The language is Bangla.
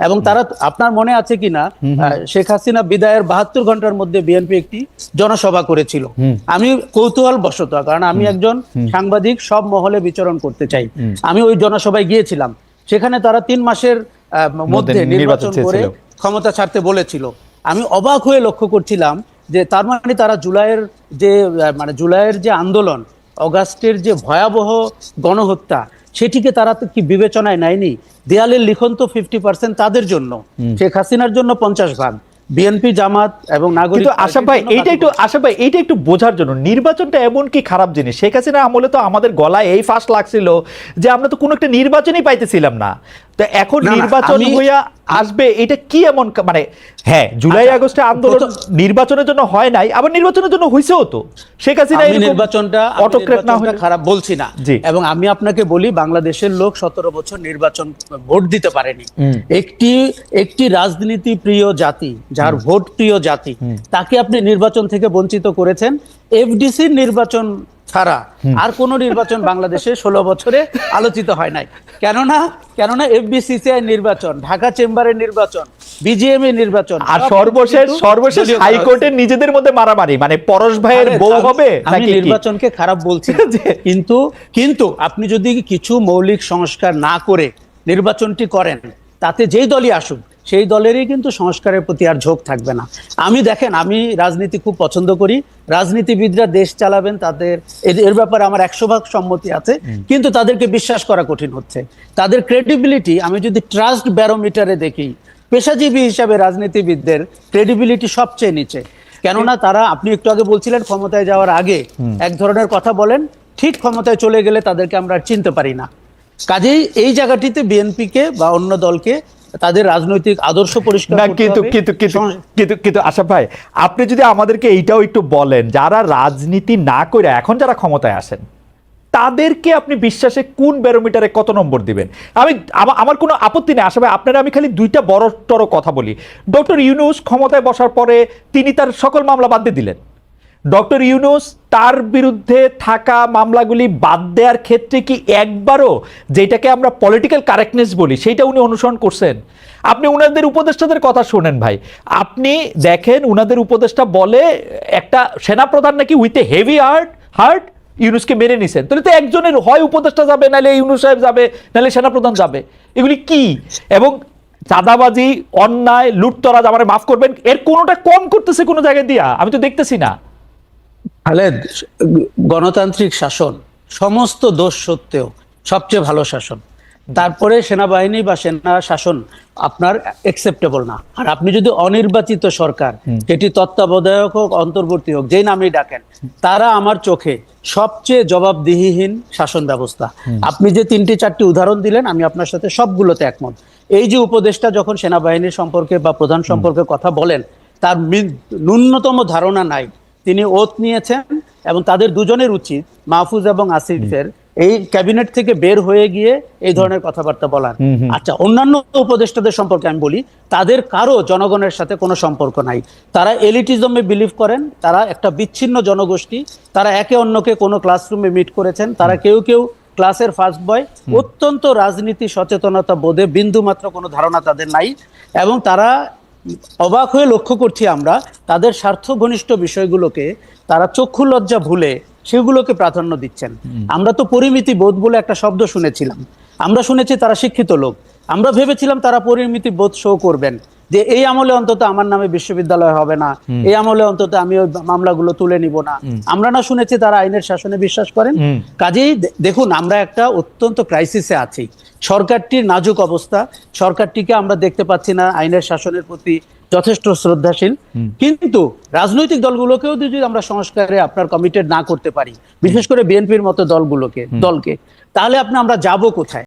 এবং তারা আপনার মনে আছে কিনা শেখ হাসিনা বিদায়ের বাহাত্তর ঘণ্টার মধ্যে বিএনপি একটি জনসভা করেছিল। আমি কৌতূহল বশত কারণ আমি একজন সাংবাদিক সব মহলে বিচরণ করতে চাই। আমি ওই জনসভায় গিয়েছিলাম। সেখানে তারা তিন মাসের মধ্যে নির্বাচন নির্বাচন করে ক্ষমতা ছাড়তে বলেছিল। আমি অবাক হয়ে লক্ষ্য করছিলাম যে তার মানে তারা জুলাইয়ের যে মানে জুলাইয়ের যে আন্দোলন অগাস্টের যে ভয়াবহ গণহত্যা সেটিকে তারা তো কি বিবেচনায় নেয়নি? দেয়ালের লিখন তো ফিফটি পার্সেন্ট তাদের জন্য। শেখ হাসিনার জন্য পঞ্চাশ ভাগ। বিএনপি জামাত এবং নাগরিক আশা ভাই এইটা একটু আশা ভাই এইটা একটু বোঝার জন্য। নির্বাচনটা এমন কি খারাপ জিনিস? শেখ হাসিনা আমলে তো আমাদের গলায় এই ফাঁস লাগছিল যে আমরা তো কোনো একটা নির্বাচনই পাইতেছিলাম না। তো এখন নির্বাচন হইয়া আসবে এটা কি এমন মানে হ্যাঁ জুলাই আচ্ছা, আগস্টে আন্দোলন নির্বাচনের জন্য হয় নাই আবার নির্বাচনের জন্য হইছেও তো। শেখ হাসিনা নির্বাচনটা অটোক্রেট না নির্বাচনটা খারাপ বলছি না। এবং আমি আপনাকে বলি বাংলাদেশের লোক সতেরো বছর নির্বাচন ভোট দিতে পারেনি। একটি একটি রাজনীতি প্রিয় জাতি যার ভোট প্রিয় জাতি তাকে আপনি নির্বাচন থেকে বঞ্চিত করেছেন। এফডিসির নির্বাচন ছাড়া। আর কোন নির্বাচন বাংলাদেশে ষোলো বছরে আলোচিত হয় নাই। কেননা কেননা এফবিসিসিআই নির্বাচন ঢাকা চেম্বারের নির্বাচন বিজিএম এর নির্বাচন আর সর্বশেষ সর্বশেষ। হাইকোর্টের নিজেদের মধ্যে মারামারি মানে পরশ ভাইয়ের বউ হবে আমি নির্বাচনকে খারাপ বলছি যে- কিন্তু কিন্তু আপনি যদি কিছু মৌলিক সংস্কার না করে নির্বাচনটি করেন তাতে যেই দলই আসুক সেই দলেরই কিন্তু সংস্কারের প্রতি আর ঝোঁক থাকবে না। আমি দেখেন আমি রাজনীতি খুব পছন্দ করি। রাজনীতিবিদরা দেশ চালাবেন তাদের এর- ব্যাপারে আমার একশো ভাগ সম্মতি আছে। কিন্তু তাদেরকে বিশ্বাস করা কঠিন হচ্ছে। তাদের ক্রেডিবিলিটি আমি যদি ট্রাস্ট ব্যারোমিটারে দেখি পেশাজীবী হিসাবে রাজনীতিবিদদের ক্রেডিবিলিটি সবচেয়ে নিচে। কেননা তারা আপনি একটু আগে বলছিলেন ক্ষমতায় যাওয়ার আগে এক ধরনের কথা বলেন ঠিক ক্ষমতায় চলে গেলে তাদেরকে আমরা চিনতে পারি না। কাজেই এই জায়গাটিতে বিএনপিকে বা অন্য দলকে তাদের রাজনৈতিক আদর্শ পরিষ্কার না কিন্তু কিন্তু কিন্তু কিন্তু আশা ভাই আপনি যদি আমাদেরকে এইটাও একটু বলেন যারা রাজনীতি না করে এখন যারা ক্ষমতায় আসেন তাদেরকে আপনি বিশ্বাসে কোন ব্যারোমিটারে কত নম্বর দিবেন? আমি আমার কোনো আপত্তি নেই আশা ভাই আপনারা আমি খালি দুইটা বড় টড় কথা বলি। ডক্টর ইউনুস ক্ষমতায় বসার পরে তিনি তার সকল মামলা বাদ দিয়ে দিলেন। ডক্টর ইউনুস, তার বিরুদ্ধে থাকা মামলাগুলি বাদ দেওয়ার ক্ষেত্রে কি একবারও যেটাকে আমরা পলিটিক্যাল কারেক্টনেস বলি, সেইটা উনি অনুসরণ করছেন? আপনি উনাদের উপদেষ্টাদের কথা শোনেন ভাই। আপনি দেখেন উনাদের উপদেষ্টা বলে একটা সেনাপ্রধান নাকি with a heavy heart heart ইউনুসকে মেরে নিছেন। তাহলে তো একজনের হয় উপদেষ্টা যাবে, নাহলে ইউনুস সাহেব যাবে, নাহলে সেনাপ্রধান যাবে। এগুলি কি? এবং চাঁদাবাজি, অন্যায়, লুটতরাজ আমার মাফ করবেন, এর কোনোটা কম করতেছে কোনো জায়গায় দিয়া? আমি তো দেখতেছি না। খালেদ গণতান্ত্রিক শাসন সমস্ত দোষ সত্ত্বেও সবচেয়ে ভালো শাসন। তারপরে সেনাবাহিনী বা সেনা শাসন আপনার একসেপ্টেবল না। আর আপনি যদি অনির্বাচিত সরকার যেটি তত্ত্বাবধায়ক হোক অন্তর্বর্তী হোক যেই নামেই ডাকেন তারা আমার চোখে সবচেয়ে জবাবদিহিহীন শাসন ব্যবস্থা। আপনি যে তিনটি চারটি উদাহরণ দিলেন আমি আপনার সাথে সবগুলোতে একমত। এই যে উপদেষ্টা যখন সেনাবাহিনীর সম্পর্কে বা প্রধান সম্পর্কে কথা বলেন তার ন্যূনতম ধারণা নাই। তিনি ওত নিয়েছেন এবং তাদের দুজনের উচিত মাহফুজ এবং আসিফের এই ক্যাবিনেট থেকে বের হয়ে গিয়ে এই ধরনের কথাবার্তা বলার। আচ্ছা অন্যান্য উপদেষ্টাদের সম্পর্কে আমি বলি তাদের কারও জনগণের সাথে কোনো সম্পর্ক নাই। তারা এলিটিজমে বিলিভ করেন তারা একটা বিচ্ছিন্ন জনগোষ্ঠী তারা একে অন্যকে কোনো ক্লাসরুমে মিট করেছেন তারা কেউ কেউ ক্লাসের ফার্স্ট বয় অত্যন্ত রাজনীতি সচেতনতা বোধে বিন্দু মাত্র কোনো ধারণা তাদের নাই এবং তারা অবাক হয়ে লক্ষ্য করছি আমরা তাদের স্বার্থ ঘনিষ্ঠ বিষয়গুলোকে তারা চক্ষু লজ্জা ভুলে সেগুলোকে প্রাধান্য দিচ্ছেন। আমরা তো পরিমিতি বোধ বলে একটা শব্দ শুনেছিলাম। আমরা শুনেছি তারা শিক্ষিত লোক। আমরা ভেবেছিলাম তারা পরিমিতি বোধ শো করবেন। যে এই আমলে অন্তত আমার নামে বিশ্ববিদ্যালয় হবে না এই আমলে অন্তত আমি ওই মামলাগুলো তুলে নিব না। আমরা না শুনেছি তারা আইনের শাসনে বিশ্বাস করেন। কাজেই দেখুন আমরা একটা অত্যন্ত ক্রাইসিসে আছি। সরকারটির নাজুক অবস্থা সরকারটিকে আমরা দেখতে পাচ্ছি না আইনের শাসনের প্রতি যথেষ্ট শ্রদ্ধাশীল। কিন্তু রাজনৈতিক দলগুলোকেও যদি আমরা সংস্কারে আপনার কমিটেড না করতে পারি বিশেষ করে বিএনপির মতো দলগুলোকে দলকে তাহলে আপনি আমরা যাব কোথায়?